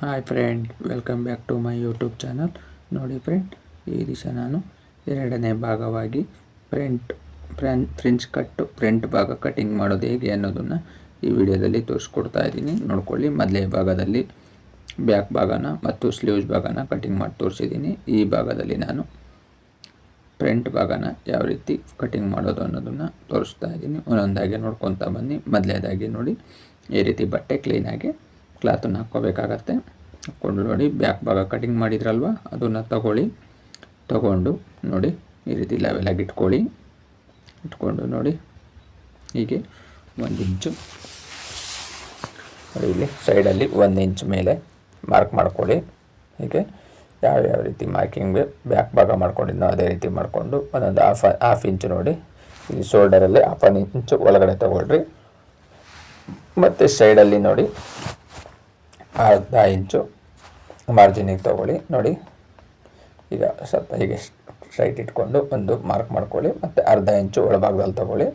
Hi friend welcome back to my YouTube channel ನೋಡಿ friend ಈ ದಿವಸ ನಾನು ಎರಡನೇ ಭಾಗವಾಗಿ ಪ್ರಿಂಟ್ ಫ್ರೆನ್ ಫ್ರಿಂಚ್ ಕಟ್ಟು ಪ್ರಿಂಟ್ ಭಾಗ ಕಟಿಂಗ್ ಮಾಡೋದು ಹೇಗೆ ಅನ್ನೋದನ್ನು ಈ ವಿಡಿಯೋದಲ್ಲಿ ತೋರಿಸ್ಕೊಡ್ತಾ ಇದ್ದೀನಿ. ನೋಡ್ಕೊಳ್ಳಿ, ಮೊದಲೇ ಭಾಗದಲ್ಲಿ ಬ್ಯಾಕ್ ಭಾಗನ ಮತ್ತು ಸ್ಲೀವ್ಸ್ ಭಾಗನ ಕಟಿಂಗ್ ಮಾಡಿ ತೋರಿಸಿದ್ದೀನಿ. ಈ ಭಾಗದಲ್ಲಿ ನಾನು ಪ್ರಿಂಟ್ ಭಾಗನ ಯಾವ ರೀತಿ ಕಟಿಂಗ್ ಮಾಡೋದು ಅನ್ನೋದನ್ನು ತೋರಿಸ್ತಾ ಇದ್ದೀನಿ. ಒಂದೊಂದಾಗಿ ನೋಡ್ಕೊತಾ ಬನ್ನಿ. ಮೊದಲೇದಾಗಿ ನೋಡಿ, ಈ ರೀತಿ ಬಟ್ಟೆ ಕ್ಲೀನಾಗಿ ಕ್ಲಾತನ್ನು ಹಾಕ್ಕೋಬೇಕಾಗತ್ತೆ. ಹಾಕ್ಕೊಂಡು ನೋಡಿ ಬ್ಯಾಕ್ ಭಾಗ ಕಟಿಂಗ್ ಮಾಡಿದ್ರಲ್ವ? ಅದನ್ನು ತಗೊಳ್ಳಿ. ತಗೊಂಡು ನೋಡಿ, ಈ ರೀತಿ ಲೆವೆಲಾಗಿ ಇಟ್ಕೊಳ್ಳಿ. ಇಟ್ಕೊಂಡು ನೋಡಿ, ಹೀಗೆ ಒಂದು ಇಂಚು. ಇಲ್ಲಿ ಸೈಡಲ್ಲಿ ಒಂದು ಇಂಚ್ ಮೇಲೆ ಮಾರ್ಕ್ ಮಾಡ್ಕೊಳ್ಳಿ. ಹೀಗೆ ಯಾವ ಯಾವ ರೀತಿ ಮಾರ್ಕಿಂಗ್ ಬ್ಯಾಕ್ ಭಾಗ ಮಾಡ್ಕೊಂಡಿದ್ದೋ ಅದೇ ರೀತಿ ಮಾಡಿಕೊಂಡು ಒಂದೊಂದು ಹಾಫ್ ಹಾಫ್ ಇಂಚು ನೋಡಿ. ಈ ಶೋಲ್ಡರಲ್ಲಿ ಹಾಫ್ ಆನ್ ಇಂಚು ಒಳಗಡೆ ತೊಗೊಳ್ರಿ. ಮತ್ತು ಸೈಡಲ್ಲಿ ನೋಡಿ ಅರ್ಧ ಇಂಚು ಮಾರ್ಜಿನಿಗೆ ತೊಗೊಳ್ಳಿ. ನೋಡಿ, ಈಗ ಸ್ವಲ್ಪ ಹೀಗೆ ಸ್ಟ್ರೈಟ್ ಇಟ್ಕೊಂಡು ಒಂದು ಮಾರ್ಕ್ ಮಾಡ್ಕೊಳ್ಳಿ. ಮತ್ತು ಅರ್ಧ ಇಂಚು ಒಳಭಾಗದಲ್ಲಿ ತೊಗೊಳ್ಳಿ.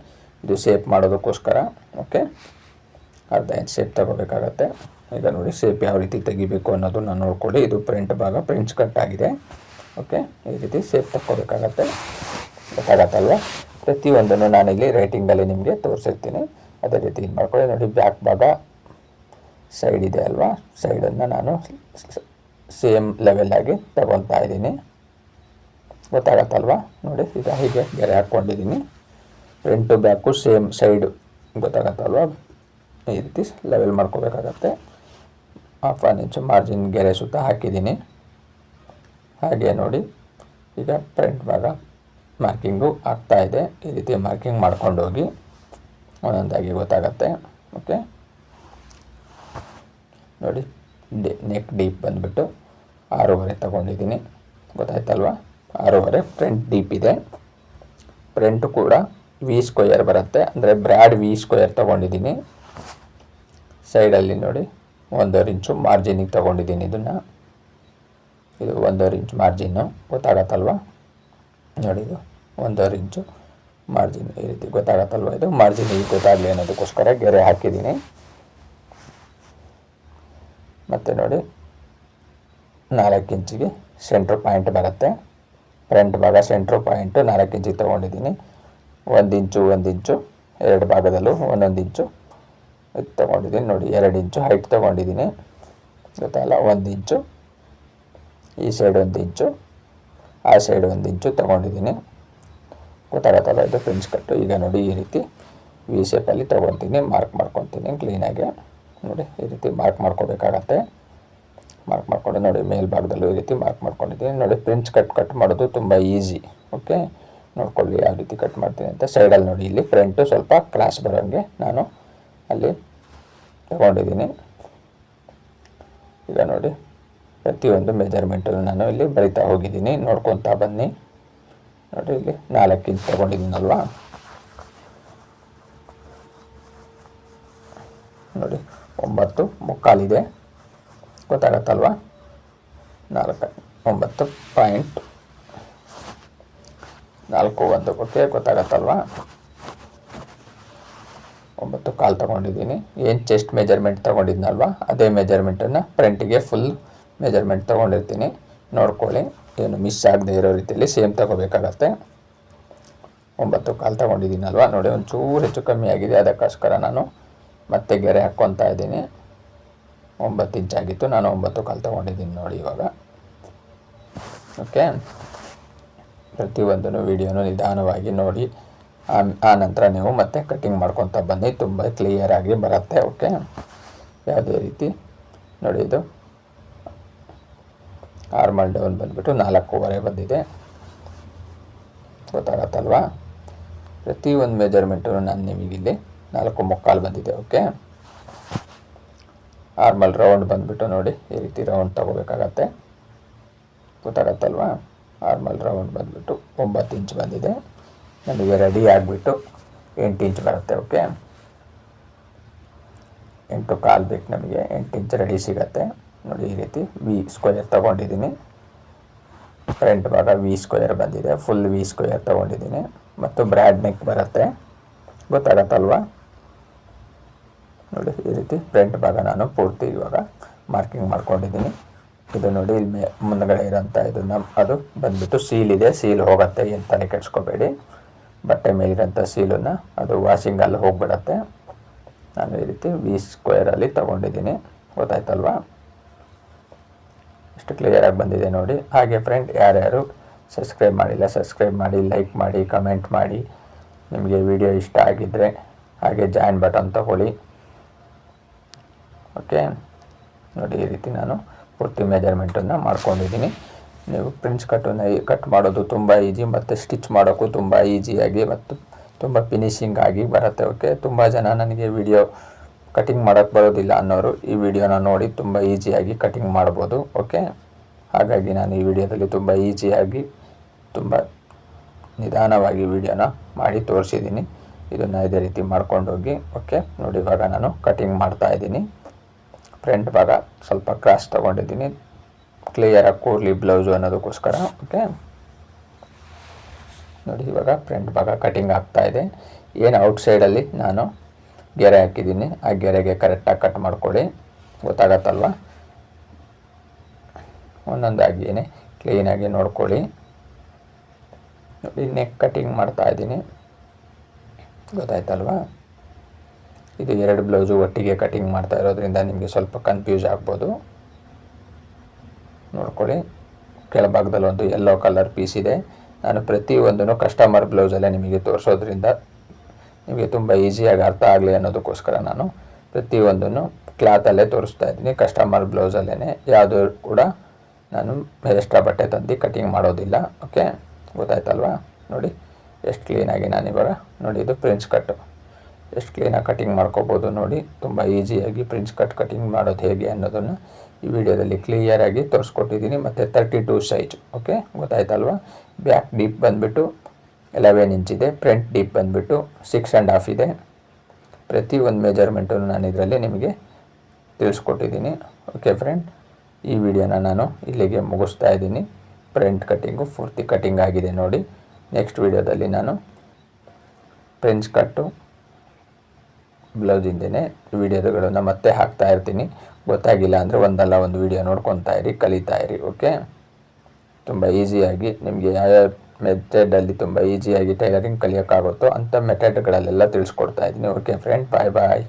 ಇದು ಸೇಪ್ ಮಾಡೋದಕ್ಕೋಸ್ಕರ ಓಕೆ ಅರ್ಧ ಇಂಚ್ ಸೇಪ್ ತಗೋಬೇಕಾಗತ್ತೆ. ಈಗ ನೋಡಿ ಸೇಪ್ ಯಾವ ರೀತಿ ತೆಗಿಬೇಕು ಅನ್ನೋದನ್ನ ನೋಡ್ಕೊಳ್ಳಿ. ಇದು ಪ್ರಿಂಟ್ ಭಾಗ ಪ್ರಿಂಟ್ಸ್ ಕಟ್ ಆಗಿದೆ ಓಕೆ ಈ ರೀತಿ ಸೇಪ್ ತಕ್ಕೋಬೇಕಾಗತ್ತೆ. ಗೊತ್ತಾಗತ್ತಲ್ವ? ಪ್ರತಿಯೊಂದನ್ನು ನಾನಿಲ್ಲಿ ರೈಟಿಂಗಲ್ಲಿ ನಿಮಗೆ ತೋರಿಸಿರ್ತೀನಿ. ಅದೇ ರೀತಿ ಇದು ಮಾಡ್ಕೊಳ್ಳಿ ನೋಡಿ ಬ್ಯಾಕ್ ಭಾಗ ಸೈಡ್ ಇದೆ ಅಲ್ವಾ? ಸೈಡನ್ನು ನಾನು ಸೇಮ್ ಲೆವೆಲ್ಲಾಗಿ ತಗೊಳ್ತಾ ಇದ್ದೀನಿ. ಗೊತ್ತಾಗತ್ತಲ್ವಾ? ನೋಡಿ, ಈಗ ಹೀಗೆ ಗೆರೆ ಹಾಕ್ಕೊಂಡಿದ್ದೀನಿ. Front back same side. ಗೊತ್ತಾಗತ್ತಲ್ವಾ? ಈ ರೀತಿ ಲೆವೆಲ್ ಮಾಡ್ಕೋಬೇಕಾಗತ್ತೆ. ಹಾಫ್ ಆನ್ ಇಂಚು ಮಾರ್ಜಿನ್ ಗೆರೆ ಸುತ್ತ ಹಾಕಿದ್ದೀನಿ. ಹಾಗೆ ನೋಡಿ, ಈಗ ಫ್ರಂಟ್ ಭಾಗ ಮಾರ್ಕಿಂಗು ಆಗ್ತಾಯಿದೆ ಈ ರೀತಿ ಮಾರ್ಕಿಂಗ್ ಮಾಡ್ಕೊಂಡು ಹೋಗಿ ಒಂದೊಂದಾಗಿ ಗೊತ್ತಾಗತ್ತೆ. ಓಕೆ ನೋಡಿ ನೆಕ್ ಡೀಪ್ ಬಂದುಬಿಟ್ಟು ಆರೂವರೆ ತಗೊಂಡಿದ್ದೀನಿ. ಗೊತ್ತಾಯ್ತಲ್ವ? ಆರೂವರೆ ಫ್ರಂಟ್ ಡೀಪ್ ಇದೆ. ಫ್ರಂಟು ಕೂಡ ವಿ ಸ್ಕ್ವಯರ್ ಬರುತ್ತೆ. ಅಂದರೆ ಬ್ರ್ಯಾಡ್ ವಿ ಸ್ಕ್ವಯರ್ ತೊಗೊಂಡಿದ್ದೀನಿ. ಸೈಡಲ್ಲಿ ನೋಡಿ, ಒಂದೂವರೆ ಇಂಚು ಮಾರ್ಜಿನಿಗೆ ತೊಗೊಂಡಿದ್ದೀನಿ ಇದನ್ನು. ಇದು ಒಂದೂವರೆ ಇಂಚು ಮಾರ್ಜಿನ್ನು ಗೊತ್ತಾಗತ್ತಲ್ವ? ನೋಡಿ ಇದು, ಒಂದೂವರೆ ಇಂಚು ಮಾರ್ಜಿನ್ ಈ ರೀತಿ ಗೊತ್ತಾಗತ್ತಲ್ವ ಇದು? ಮಾರ್ಜಿನ್ ಈಗ ಗೊತ್ತಾಗಲಿ ಅನ್ನೋದಕ್ಕೋಸ್ಕರ ಗೆರೆ ಹಾಕಿದ್ದೀನಿ. ಮತ್ತು ನೋಡಿ, ನಾಲ್ಕು ಇಂಚಿಗೆ ಸೆಂಟ್ರ್ ಪಾಯಿಂಟ್ ಬರುತ್ತೆ. ಫ್ರಂಟ್ ಭಾಗ ಸೆಂಟ್ರ್ ಪಾಯಿಂಟು ನಾಲ್ಕು ಇಂಚಿಗೆ ತೊಗೊಂಡಿದ್ದೀನಿ. ಒಂದು ಇಂಚು ಒಂದು ಇಂಚು, ಎರಡು ಭಾಗದಲ್ಲೂ ಒಂದೊಂದು ಇಂಚು ಇದು ತೊಗೊಂಡಿದ್ದೀನಿ. ನೋಡಿ, ಎರಡು ಇಂಚು ಹೈಟ್ ತೊಗೊಂಡಿದ್ದೀನಿ. ಗೊತ್ತಲ್ಲ, ಒಂದು ಇಂಚು, ಈ ಸೈಡ್ ಒಂದು ಇಂಚು, ಆ ಸೈಡ್ ಒಂದು ಇಂಚು ತೊಗೊಂಡಿದ್ದೀನಿ. ಗೊತ್ತಾಗತ್ತಲ್ಲ ಇದು ಫ್ರೆಂಚ್ ಕಟ್ಟು ಈಗ ನೋಡಿ, ಈ ರೀತಿ ವಿ ಶೇಪಲ್ಲಿ ತೊಗೊತೀನಿ ಮಾರ್ಕ್ ಮಾಡ್ಕೊತೀನಿ ಕ್ಲೀನಾಗಿ ನೋಡಿ, ಈ ರೀತಿ ಮಾರ್ಕ್ ಮಾಡ್ಕೋಬೇಕಾಗತ್ತೆ. ಮಾರ್ಕ್ ಮಾಡಿಕೊಂಡು ನೋಡಿ, ಮೇಲ್ಭಾಗದಲ್ಲೂ ಈ ರೀತಿ ಮಾರ್ಕ್ ಮಾಡ್ಕೊಂಡಿದ್ದೀನಿ. ನೋಡಿ ಪ್ರಿಂಚ್ ಕಟ್ ಕಟ್ ಮಾಡೋದು ತುಂಬ ಈಸಿ ಓಕೆ ನೋಡ್ಕೊಳ್ಳಿ ಯಾವ ರೀತಿ ಕಟ್ ಮಾಡ್ತೀನಿ ಅಂತ. ಸೈಡಲ್ಲಿ ನೋಡಿ, ಇಲ್ಲಿ ಫ್ರಂಟು ಸ್ವಲ್ಪ ಕ್ರಾಸ್ ಬರೋಂಗೆ ನಾನು ಅಲ್ಲಿ ತಗೊಂಡಿದ್ದೀನಿ. ಈಗ ನೋಡಿ, ಪ್ರತಿಯೊಂದು ಮೆಜರ್ಮೆಂಟನ್ನು ನಾನು ಇಲ್ಲಿ ಬರಿತಾ ಹೋಗಿದ್ದೀನಿ. ನೋಡ್ಕೊತಾ ಬನ್ನಿ. ನೋಡಿ, ಇಲ್ಲಿ ನಾಲ್ಕು ಇಂಚ್ ತೊಗೊಂಡಿದ್ದೀನಲ್ವಾ? ನೋಡಿ ಒಂಬತ್ತು ಮುಕ್ಕಾಲಿದೆ ಗೊತ್ತಾಗತ್ತಲ್ವ? ನಾಲ್ಕು, ಒಂಬತ್ತು ಪಾಯಿಂಟ್ ನಾಲ್ಕು ಒಂದು. ಓಕೆ, ಗೊತ್ತಾಗತ್ತಲ್ವ? ಒಂಬತ್ತು ಕಾಲು ತೊಗೊಂಡಿದ್ದೀನಿ. ಏನು ಚೆಸ್ಟ್ ಮೆಜರ್ಮೆಂಟ್ ತೊಗೊಂಡಿದ್ನಲ್ವ? ಅದೇ ಮೆಜರ್ಮೆಂಟನ್ನು ಫ್ರಂಟಿಗೆ ಫುಲ್ ಮೆಜರ್ಮೆಂಟ್ ತೊಗೊಂಡಿರ್ತೀನಿ. ನೋಡ್ಕೊಳ್ಳಿ, ಏನು ಮಿಸ್ ಆಗದೆ ಇರೋ ರೀತಿಯಲ್ಲಿ ಸೇಮ್ ತೊಗೋಬೇಕಾಗತ್ತೆ. ಒಂಬತ್ತು ಕಾಲು ತೊಗೊಂಡಿದ್ದೀನಲ್ವ? ನೋಡಿ, ಒಂಚೂರು ಹೆಚ್ಚು ಕಮ್ಮಿ ಆಗಿದೆ. ಅದಕ್ಕೋಸ್ಕರ ನಾನು ಮತ್ತೆ ಗೆರೆ ಹಾಕ್ಕೊತಾ ಇದ್ದೀನಿ. ಒಂಬತ್ತು ಇಂಚಾಗಿತ್ತು ನಾನು ಒಂಬತ್ತು ಕಾಲು ತೊಗೊಂಡಿದ್ದೀನಿ ನೋಡಿ ಇವಾಗ. ಓಕೆ ಪ್ರತಿಯೊಂದನ್ನು ವಿಡಿಯೋನು ನಿಧಾನವಾಗಿ ನೋಡಿ. ಆ ನಂತರ ನೀವು ಮತ್ತೆ ಕಟ್ಟಿಂಗ್ ಮಾಡ್ಕೊತ ಬನ್ನಿ. ತುಂಬ ಕ್ಲಿಯರಾಗಿ ಬರುತ್ತೆ. ಓಕೆ ಯಾವುದೇ ರೀತಿ ನೋಡಿ ಇದು. ಆರ್ಮಲ್ ಡೌನ್ ಬಂದುಬಿಟ್ಟು ನಾಲ್ಕೂವರೆ ಬಂದಿದೆ. ಗೊತ್ತಾಗತ್ತಲ್ವಾ? ಪ್ರತಿಯೊಂದು ಮೆಜರ್ಮೆಂಟು ನಾನು ನಿಮಗಿಲ್ಲಿ ನಾಲ್ಕು ಮುಕ್ಕಾಲು ಬಂದಿದೆ, ಓಕೆ? ಆರ್ಮಲ್ ರೌಂಡ್ ಬಂದುಬಿಟ್ಟು ನೋಡಿ, ಈ ರೀತಿ ರೌಂಡ್ ತೊಗೋಬೇಕಾಗತ್ತೆ. ಗೊತ್ತಾಗತ್ತಲ್ವಾ ಆರ್ಮಲ್ ರೌಂಡ್ ಬಂದುಬಿಟ್ಟು ಒಂಬತ್ತು ಇಂಚ್ ಬಂದಿದೆ. ನಮಗೆ ರೆಡಿ ಆಗಿಬಿಟ್ಟು ಎಂಟು ಇಂಚ್ ಬರುತ್ತೆ, ಓಕೆ? ಎಂಟು ಕಾಲು ಬೇಕು ನಮಗೆ, ಎಂಟು ಇಂಚ್ ರೆಡಿ ಸಿಗತ್ತೆ. ನೋಡಿ, ಈ ರೀತಿ ವಿ ಸ್ಕ್ವೇರ್ ತೊಗೊಂಡಿದ್ದೀನಿ. ಫ್ರಂಟ್ ಭಾಗ ವಿ ಸ್ಕ್ವೇರ್ ಬಂದಿದೆ. ಫುಲ್ ವಿ ಸ್ಕ್ವೇರ್ ತೊಗೊಂಡಿದ್ದೀನಿ. ಮತ್ತು ಬ್ರ್ಯಾಡ್ ನೆಕ್ ಬರುತ್ತೆ. ಗೊತ್ತಾಗತ್ತಲ್ವಾ ನೋಡಿ, ಈ ರೀತಿ ಫ್ರಂಟ್ ಭಾಗ ನಾನು ಪೂರ್ತಿ ಇವಾಗ ಮಾರ್ಕಿಂಗ್ ಮಾಡ್ಕೊಂಡಿದ್ದೀನಿ. ಇದು ನೋಡಿ, ಇಲ್ಲಿ ಮೇ ಮುಂದಗಡೆ ಇರೋಂಥ ಇದನ್ನು ಅದು ಬಂದ್ಬಿಟ್ಟು ಸೀಲ್ ಇದೆ ಸೀಲ್ ಹೋಗುತ್ತೆ ಏನು ತಲೆ ಕೆಡ್ಸ್ಕೋಬೇಡಿ. ಬಟ್ಟೆ ಮೇಲಿರೋಂಥ ಸೀಲನ್ನು ಅದು ವಾಷಿಂಗಲ್ಲಿ ಹೋಗ್ಬಿಡತ್ತೆ. ನಾನು ಈ ರೀತಿ ವಿ ಸ್ಕ್ವೇರಲ್ಲಿ ತೊಗೊಂಡಿದ್ದೀನಿ. ಗೊತ್ತಾಯ್ತಲ್ವಾ? ಇಷ್ಟು ಕ್ಲಿಯರಾಗಿ ಬಂದಿದೆ ನೋಡಿ. ಹಾಗೆ ಫ್ರೆಂಡ್ ಯಾರ್ಯಾರು ಸಬ್ಸ್ಕ್ರೈಬ್ ಮಾಡಿಲ್ಲ ಸಬ್ಸ್ಕ್ರೈಬ್ ಮಾಡಿ ಲೈಕ್ ಮಾಡಿ ಕಮೆಂಟ್ ಮಾಡಿ, ನಿಮಗೆ ವಿಡಿಯೋ ಇಷ್ಟ ಆಗಿದ್ದರೆ ಹಾಗೆ ಜಾಯಿನ್ ಬಟನ್ ತಗೊಳ್ಳಿ. ಓಕೆ? ನೋಡಿ, ಈ ರೀತಿ ನಾನು ಪೂರ್ತಿ ಮೆಜರ್ಮೆಂಟನ್ನು ಮಾಡ್ಕೊಂಡಿದ್ದೀನಿ. ನೀವು ಪ್ರಿಂಟ್ಸ್ ಕಟ್ಟನ್ನು ಕಟ್ ಮಾಡೋದು ತುಂಬ ಈಜಿ ಮತ್ತು ಸ್ಟಿಚ್ ಮಾಡೋಕ್ಕೂ ತುಂಬ ಈಜಿಯಾಗಿ ಮತ್ತು ತುಂಬ ಫಿನಿಶಿಂಗ್ ಆಗಿ ಬರುತ್ತೆ, ಓಕೆ? ತುಂಬ ಜನ ನನಗೆ ವಿಡಿಯೋ ಕಟಿಂಗ್ ಮಾಡೋಕ್ಕೆ ಬರೋದಿಲ್ಲ ಅನ್ನೋರು ಈ ವಿಡಿಯೋನ ನೋಡಿ ತುಂಬ ಈಸಿಯಾಗಿ ಕಟಿಂಗ್ ಮಾಡ್ಬೋದು, ಓಕೆ? ಹಾಗಾಗಿ ನಾನು ಈ ವಿಡಿಯೋದಲ್ಲಿ ತುಂಬ ಈಸಿಯಾಗಿ ತುಂಬ ನಿಧಾನವಾಗಿ ವಿಡಿಯೋನ ಮಾಡಿ ತೋರಿಸಿದ್ದೀನಿ. ಇದನ್ನು ಇದೇ ರೀತಿ ಮಾಡ್ಕೊಂಡೋಗಿ, ಓಕೆ? ನೋಡಿ, ಇವಾಗ ನಾನು ಕಟಿಂಗ್ ಮಾಡ್ತಾ ಇದ್ದೀನಿ. ಫ್ರಂಟ್ ಭಾಗ ಸ್ವಲ್ಪ ಕ್ರಾಸ್ ತೊಗೊಂಡಿದ್ದೀನಿ. ಕ್ಲಿಯರಾಗಿ ಕೂರ್ಲಿ ಬ್ಲೌಸು ಅನ್ನೋದಕ್ಕೋಸ್ಕರ ಓಕೆ ನೋಡಿ, ಇವಾಗ ಫ್ರಂಟ್ ಭಾಗ ಕಟಿಂಗ್ ಆಗ್ತಾ ಇದೆ. ಏನು ಔಟ್ಸೈಡಲ್ಲಿ ನಾನು ಗೆರೆ ಹಾಕಿದ್ದೀನಿ. ಆ ಗೆರೆಗೆ ಕರೆಕ್ಟಾಗಿ ಕಟ್ ಮಾಡ್ಕೊಳ್ಳಿ. ಗೊತ್ತಾಗತ್ತಲ್ವ? ಒಂದೊಂದಾಗಿಯೇ ಕ್ಲೀನಾಗಿ ನೋಡ್ಕೊಳ್ಳಿ. ನೋಡಿ ನೆಕ್ ಕಟಿಂಗ್ ಮಾಡ್ತಾ ಇದ್ದೀನಿ. ಗೊತ್ತಾಯ್ತಲ್ವಾ? ಇದು ಎರಡು ಬ್ಲೌಸು ಒಟ್ಟಿಗೆ ಕಟಿಂಗ್ ಮಾಡ್ತಾ ಇರೋದ್ರಿಂದ ನಿಮಗೆ ಸ್ವಲ್ಪ ಕನ್ಫ್ಯೂಸ್ ಆಗ್ಬೋದು. ನೋಡ್ಕೊಳ್ಳಿ. ಕೆಳಭಾಗದಲ್ಲಿ ಒಂದು ಯೆಲ್ಲೋ ಕಲರ್ ಪೀಸ್ ಇದೆ. ನಾನು ಪ್ರತಿಯೊಂದನ್ನು ಕಸ್ಟಮರ್ ಬ್ಲೌಸಲ್ಲೇ ನಿಮಗೆ ತೋರಿಸೋದ್ರಿಂದ ನಿಮಗೆ ತುಂಬ ಈಸಿಯಾಗಿ ಅರ್ಥ ಆಗಲಿ ಅನ್ನೋದಕ್ಕೋಸ್ಕರ ನಾನು ಪ್ರತಿಯೊಂದನ್ನು ಕ್ಲಾತಲ್ಲೇ ತೋರಿಸ್ತಾ ಇದ್ದೀನಿ. ಕಸ್ಟಮರ್ ಬ್ಲೌಸಲ್ಲೇ ಯಾವುದೂ ಕೂಡ ನಾನು ಎಕ್ಸ್ಟ್ರಾ ಬಟ್ಟೆ ತಂದು ಕಟಿಂಗ್ ಮಾಡೋದಿಲ್ಲ. ಓಕೆ ಗೊತ್ತಾಯ್ತಲ್ವಾ? ನೋಡಿ, ಎಷ್ಟು ಕ್ಲೀನಾಗಿ ನಾನಿವಾಗ ನೋಡಿ, ಇದು ಪ್ರಿನ್ಸ್ ಕಟ್ಟು ಎಷ್ಟು ಕ್ಲೀನಾಗಿ ಕಟಿಂಗ್ ಮಾಡ್ಕೋಬೋದು ನೋಡಿ. ತುಂಬ ಈಸಿಯಾಗಿ ಪ್ರಿಂಟ್ ಕಟ್ ಕಟಿಂಗ್ ಮಾಡೋದು ಹೇಗೆ ಅನ್ನೋದನ್ನು ಈ ವಿಡಿಯೋದಲ್ಲಿ ಕ್ಲಿಯರಾಗಿ ತೋರಿಸ್ಕೊಟ್ಟಿದ್ದೀನಿ. ಮತ್ತು ತರ್ಟಿ ಟು ಸೈಜ್ ಓಕೆ ಗೊತ್ತಾಯ್ತಲ್ವಾ? ಬ್ಯಾಕ್ ಡೀಪ್ ಬಂದುಬಿಟ್ಟು ಎಲೆವೆನ್ ಇಂಚ್ ಇದೆ ಫ್ರಂಟ್ ಡೀಪ್ ಬಂದುಬಿಟ್ಟು ಸಿಕ್ಸ್ ಆ್ಯಂಡ್ ಹಾಫ್ ಇದೆ. ಪ್ರತಿ ಒಂದು ಮೆಜರ್ಮೆಂಟನ್ನು ನಾನು ಇದರಲ್ಲಿ ನಿಮಗೆ ತಿಳಿಸ್ಕೊಟ್ಟಿದ್ದೀನಿ. ಓಕೆ ಫ್ರೆಂಡ್ ಈ ವಿಡಿಯೋನ ನಾನು ಇಲ್ಲಿಗೆ ಮುಗಿಸ್ತಾ ಇದ್ದೀನಿ. ಪ್ರಿಂಟ್ ಕಟ್ಟಿಂಗು ಪೂರ್ತಿ ಕಟ್ಟಿಂಗ್ ಆಗಿದೆ ನೋಡಿ. ನೆಕ್ಸ್ಟ್ ವಿಡಿಯೋದಲ್ಲಿ ನಾನು ಫ್ರೆಂಚ್ ಕಟ್ಟು ಬ್ಲೌಸಿಂದೇ ವಿಡಿಯೋಗಳನ್ನು ಮತ್ತೆ ಹಾಕ್ತಾ ಇರ್ತೀನಿ. ಗೊತ್ತಾಗಿಲ್ಲ ಅಂದರೆ ಒಂದಲ್ಲ ಒಂದು ವಿಡಿಯೋ ನೋಡ್ಕೊತಾ ಇರಿ, ಕಲಿತಾ ಇರಿ ಓಕೆ ತುಂಬ ಈಸಿಯಾಗಿ ನಿಮಗೆ ಯಾವ್ಯಾವ ಮೆಥಡಲ್ಲಿ ತುಂಬ ಈಸಿಯಾಗಿ ಟೈಲರಿಂಗ್ ಕಲಿಯೋಕ್ಕಾಗುತ್ತೋ ಅಂಥ ಮೆಥಡ್ಗಳಲ್ಲೆಲ್ಲ ತಿಳಿಸ್ಕೊಡ್ತಾ ಇದ್ದೀನಿ. ಓಕೆ ಫ್ರೆಂಡ್ ಬಾಯ್ ಬಾಯ್